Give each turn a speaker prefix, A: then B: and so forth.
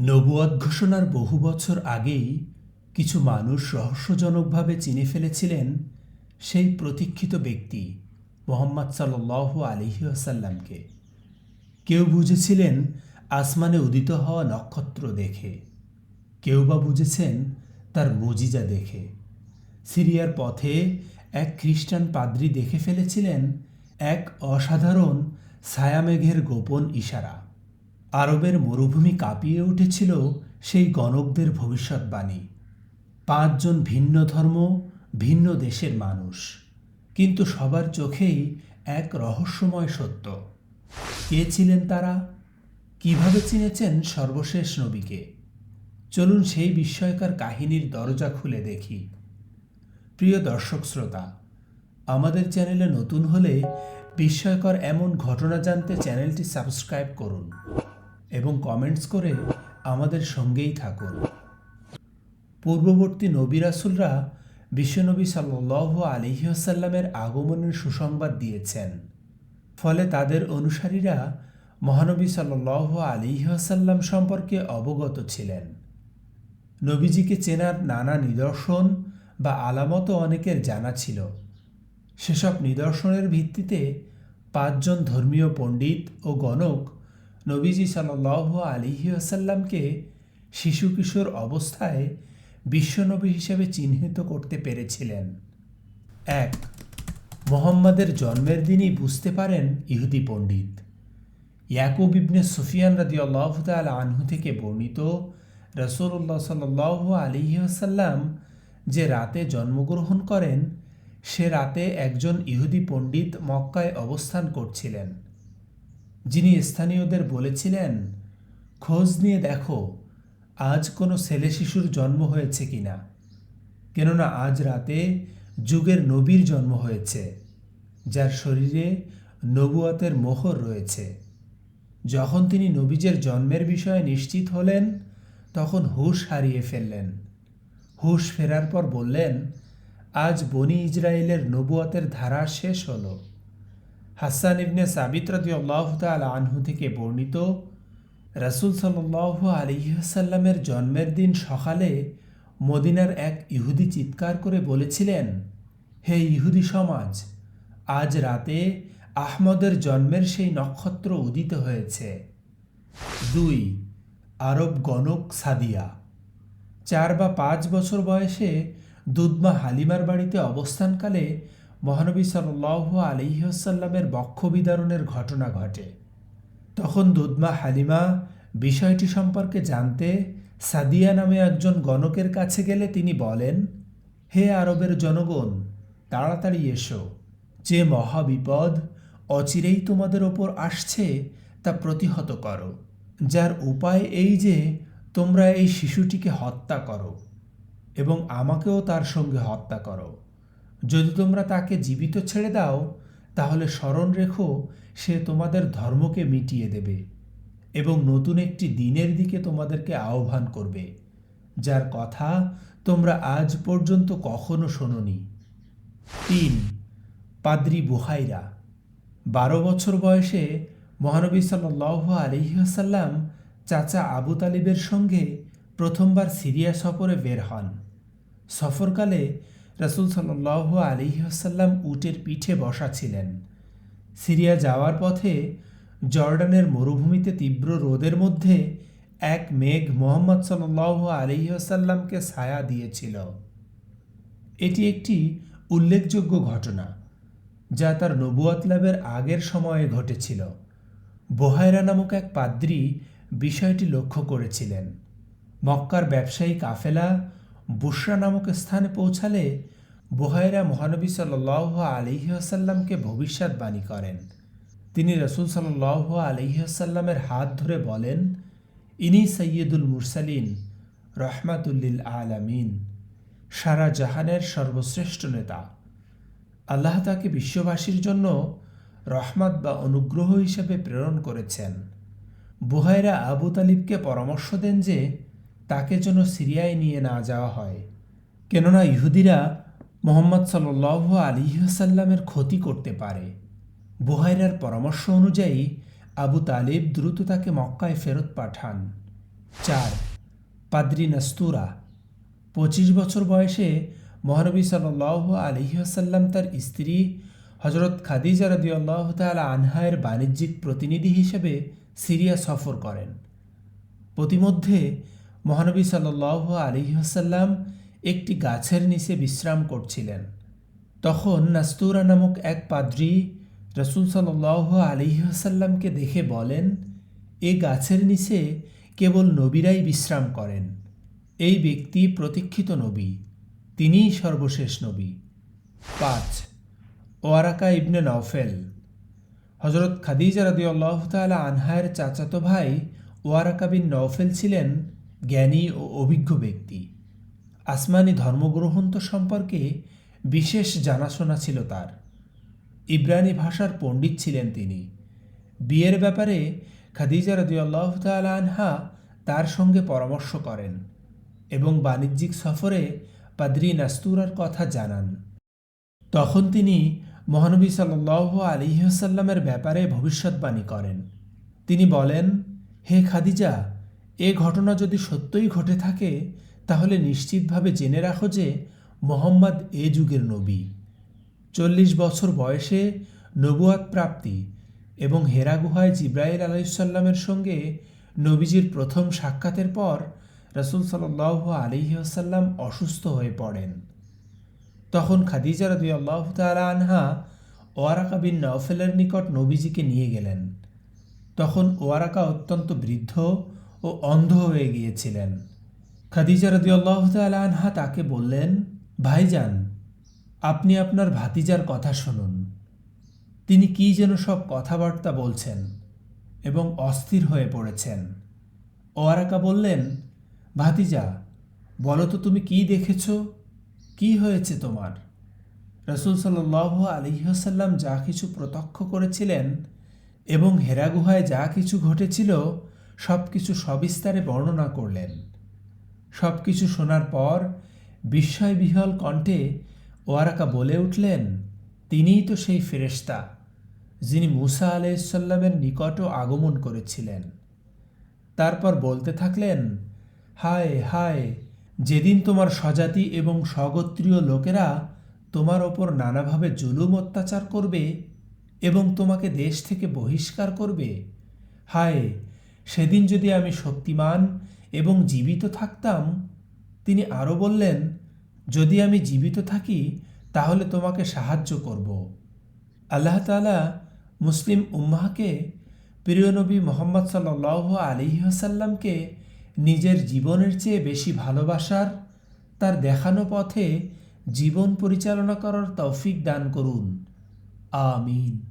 A: নবুয়াদ ঘোষণার বহু বছর আগেই কিছু মানুষ রহস্যজনকভাবে চিনে ফেলেছিলেন সেই প্রতীক্ষিত ব্যক্তি মোহাম্মদ সাল্লাহ আলিহি আসাল্লামকে কেউ বুঝেছিলেন আসমানে উদিত হওয়া নক্ষত্র দেখে। কেউ বা বুঝেছেন তার মজিজা দেখে। সিরিয়ার পথে এক খ্রিস্টান পাদ্রী দেখে ফেলেছিলেন এক অসাধারণ ছায়ামেঘের গোপন ইশারা। আরবের মরুভূমি কাঁপিয়ে উঠেছিল সেই গণকদের ভবিষ্যৎবাণী পাঁচজন ভিন্ন ধর্ম, ভিন্ন দেশের মানুষ। কিন্তু সবার চোখেই এক রহস্যময় সত্য। কে ছিলেন তারা? কীভাবে চিনেছেন সর্বশেষ নবীকে? চলুন সেই বিস্ময়কর কাহিনীর দরজা খুলে দেখি। প্রিয় দর্শক শ্রোতা, আমাদের চ্যানেলে নতুন হলে বিস্ময়কর এমন ঘটনা জানতে চ্যানেলটি সাবস্ক্রাইব করুন। এবং কমেন্টস করে আমাদের সঙ্গেই থাকুন। পূর্ববর্তী নবী রাসুলরা বিশ্বনবী সাল্লাহ আলিহাসাল্লামের আগমনের সুসংবাদ দিয়েছেন। ফলে তাদের অনুসারীরা মহানবী সাল্লাহ আলিহাসাল্লাম সম্পর্কে অবগত ছিলেন। নবীজিকে চেনার নানা নিদর্শন বা আলামতও অনেকের জানা ছিল। সেসব নিদর্শনের ভিত্তিতে পাঁচজন ধর্মীয় পণ্ডিত ও গণক নবীজি সাল্লাহ আলিহি আসাল্লামকে শিশু কিশোর অবস্থায় বিশ্বনবী হিসেবে চিহ্নিত করতে পেরেছিলেন। এক, মোহাম্মদের জন্মের দিনই বুঝতে পারেন ইহুদি পণ্ডিত। ইয়াকুব ইবনে সুফিয়ান রাদি আল্লাহ তাল আনহু থেকে বর্ণিত রসুল্লাহ সাল্লাহ আলিহাসাল্লাম যে রাতে জন্মগ্রহণ করেন, সে রাতে একজন ইহুদি পণ্ডিত মক্কায় অবস্থান করছিলেন। যিনি স্থানীয়দের বলেছিলেন, খোঁজ নিয়ে দেখো, আজ কোনো ছেলে শিশুর জন্ম হয়েছে কিনা কেননা আজ রাতে যুগের নবীর জন্ম হয়েছে, যার শরীরে নবুয়াতের মোহর রয়েছে। যখন তিনি নবীজের জন্মের বিষয়ে নিশ্চিত হলেন, তখন হুশ হারিয়ে ফেললেন। হুশ ফেরার পর বললেন, আজ বনি ইসরায়েলের নবুয়াতের ধারা শেষ হল। হাসান ইবনে সাবিত রদি আল্লাহ তাল আনহু থেকে বর্ণিত, রাসুল সাল্লাহ আলিহাসাল্লামের জন্মের দিন সকালে মদিনার এক ইহুদি চিৎকার করে বলেছিলেন, হে ইহুদি সমাজ, আজ রাতে আহমদের জন্মের সেই নক্ষত্র উদিত হয়েছে। দুই, আরব গণক সাদিয়া। চার বা পাঁচ বছর বয়সে দুধমা হালিমার বাড়িতে অবস্থানকালে মহানবী সাল্লাহ আলিহাসাল্লামের বক্ষ বিদারণের ঘটনা ঘটে। তখন দুধমা হালিমা বিষয়টি সম্পর্কে জানতে সাদিয়া নামে একজন গণকের কাছে গেলে তিনি বলেন, হে আরবের জনগণ, তাড়াতাড়ি এসো। যে মহাবিপদ অচিরেই তোমাদের ওপর আসছে, তা প্রতিহত করো। যার উপায় এই যে, তোমরা এই শিশুটিকে হত্যা করো এবং আমাকেও তার সঙ্গে হত্যা করো। যদি তোমরা তাকে জীবিত ছেড়ে দাও, তাহলে স্মরণ রেখো, সে তোমাদের ধর্মকে মিটিয়ে দেবে এবং নতুন একটি দিনের দিকে তোমাদেরকে আহ্বান করবে, যার কথা তোমরা আজ পর্যন্ত কখনো শোনি তিন, পাদ্রি বুহাইরা। বারো বছর বয়সে মহানবী সাল্লাহ আলিহাসাল্লাম চাচা আবু তালিবের সঙ্গে প্রথমবার সিরিয়া সফরে বের হন। সফরকালে রসুল সাল্লাহ আলিহাসাল্লাম উটের পিঠে বসা ছিলেন। সিরিয়া যাওয়ার পথে জর্ডানের মরুভূমিতে তীব্র রোদের মধ্যে এক মেঘ মোহাম্মদ সাল্লাহ আলিহাসাল্লামকে ছায়া দিয়েছিল। এটি একটি উল্লেখযোগ্য ঘটনা, যা তার নবুয়াত লাভের আগের সময়ে ঘটেছিল। বোহায়রা নামক এক পাদ্রী বিষয়টি লক্ষ্য করেছিলেন। মক্কার ব্যবসায়ী কাফেলা বুসরা নামক স্থানে পৌঁছালে বোহায়রা মহানবী সাল্লাহ আলিহাসাল্লামকে ভবিষ্যৎবাণী করেন। তিনি রসুল সাল্লাহ আলিহাসাল্লামের হাত ধরে বলেন, ইনি সৈয়দুল মুরসালিন রহমাতুল্লিল আলামিন, সারা জাহানের সর্বশ্রেষ্ঠ নেতা। আল্লাহ তাকে বিশ্ববাসীর জন্য রহমাত বা অনুগ্রহ হিসেবে প্রেরণ করেছেন। বুহাইরা আবু তালিবকে পরামর্শ দেন যে তাকে যেন সিরিয়ায় নিয়ে না যাওয়া হয়। কেননা ইহুদিরা মোহাম্মদ সাল আলিহাসাল্লামের ক্ষতি করতে পারে। বুহাইরার পরামর্শ অনুযায়ী আবু তালিব দ্রুত তাকে মক্কায় ফেরত পাঠান। চার, পাদ্রি নাস্তুরা। পঁচিশ বছর বয়সে মহানবী সাল্লাহ আলহিহাসাল্লাম তার স্ত্রী হজরত খাদিজা রদিয়াল্লাহ তালা আনহায়ের বাণিজ্যিক প্রতিনিধি হিসেবে সিরিয়া সফর করেন। প্রতিমধ্যে মহানবী সাল্লাহ আলিহাসাল্লাম একটি গাছের নিচে বিশ্রাম করছিলেন। তখন নাস্তুরা নামক এক পাদ্রী রসুল সাল্লাহ আলিহাসাল্লামকে দেখে বলেন, এ গাছের নিচে কেবল নবীরাই বিশ্রাম করেন। এই ব্যক্তি প্রতীক্ষিত নবী, তিনিই সর্বশেষ নবী। পাঁচ, ওয়ারাকা ইবনে নওফেল। হজরত খাদিজা রদিয়াল্লাহ তালা আনহায়ের চাচাতো ভাই ওয়ারাকা বিন নওফেল ছিলেন জ্ঞানী ও অভিজ্ঞ ব্যক্তি। আসমানি ধর্মগ্রহন্ত সম্পর্কে বিশেষ জানাশোনা ছিল তার। ইব্রানি ভাষার পণ্ডিত ছিলেন তিনি। বিয়ের ব্যাপারে খাদিজা রদিয়াল্লাহ তালা আনহা তার সঙ্গে পরামর্শ করেন এবং বাণিজ্যিক সফরে পাদ্রি নাস্তুরার কথা জানান। তখন তিনি মহানবী সাল্লাহ আলিহাসাল্লামের ব্যাপারে ভবিষ্যৎবাণী করেন। তিনি বলেন, হে খাদিজা এ ঘটনা যদি সত্যই ঘটে থাকে, তাহলে নিশ্চিতভাবে জেনে রাখো যে মোহাম্মদ এ যুগের নবী। চল্লিশ বছর বয়সে নবুয়াত প্রাপ্তি এবং হেরা গুহায় জিব্রাইল আলাইসাল্লামের সঙ্গে নবীজির প্রথম সাক্ষাতের পর রসুল সাল্লাহ আলিহাসাল্লাম অসুস্থ হয়ে পড়েন। তখন খাদিজা রদি আল্লাহ তালা আনহা ওয়ারাকা বিন নওফেলের নিকট নবীজিকে নিয়ে গেলেন। তখন ওয়ারাকা অত্যন্ত বৃদ্ধ ও অন্ধ হয়ে গিয়েছিলেন। খাদিজা রদি আল্লাহ তালা আনহা তাকে বললেন, ভাইজান, আপনি আপনার ভাতিজার কথা শুনুন। তিনি কি যেন সব কথাবার্তা বলছেন এবং অস্থির হয়ে পড়েছেন। ওয়ারাকা বললেন, ভাতিজা, বলো তো তুমি কি দেখেছ? কি হয়েছে তোমার? রসুল সাল্লাহ আলিহাসাল্লাম যা কিছু প্রত্যক্ষ করেছিলেন এবং হেরা গুহায় যা কিছু ঘটেছিল সব কিছু সবিস্তারে বর্ণনা করলেন। সব কিছু শোনার পর বিস্ময়বিহল কণ্ঠে ওয়ারাকা বলে উঠলেন, তিনিই তো সেই ফেরেশতা যিনি মুসা আলাইসাল্লামের নিকটও আগমন করেছিলেন। তারপর বলতে থাকলেন, হায় হায়, যেদিন তোমার স্বজাতি এবং স্বগোত্রীয় লোকেরা তোমার ওপর নানাভাবে জুলুম অত্যাচার করবে এবং তোমাকে দেশ থেকে বহিষ্কার করবে, হায় সেদিন যদি আমি শক্তিমান এবং জীবিত থাকতাম, তিনি আরও বললেন, যদি আমি জীবিত থাকি, তাহলে তোমাকে সাহায্য করব। আল্লাহ তালা মুসলিম উম্মাহকে প্রিয়নবী মোহাম্মদ সাল্লাহ আলিহাসাল্লামকে নিজের জীবনের চেয়ে বেশি ভালোবাসার তার দেখানো পথে জীবন পরিচালনা করার তৌফিক দান করুন। আমিন।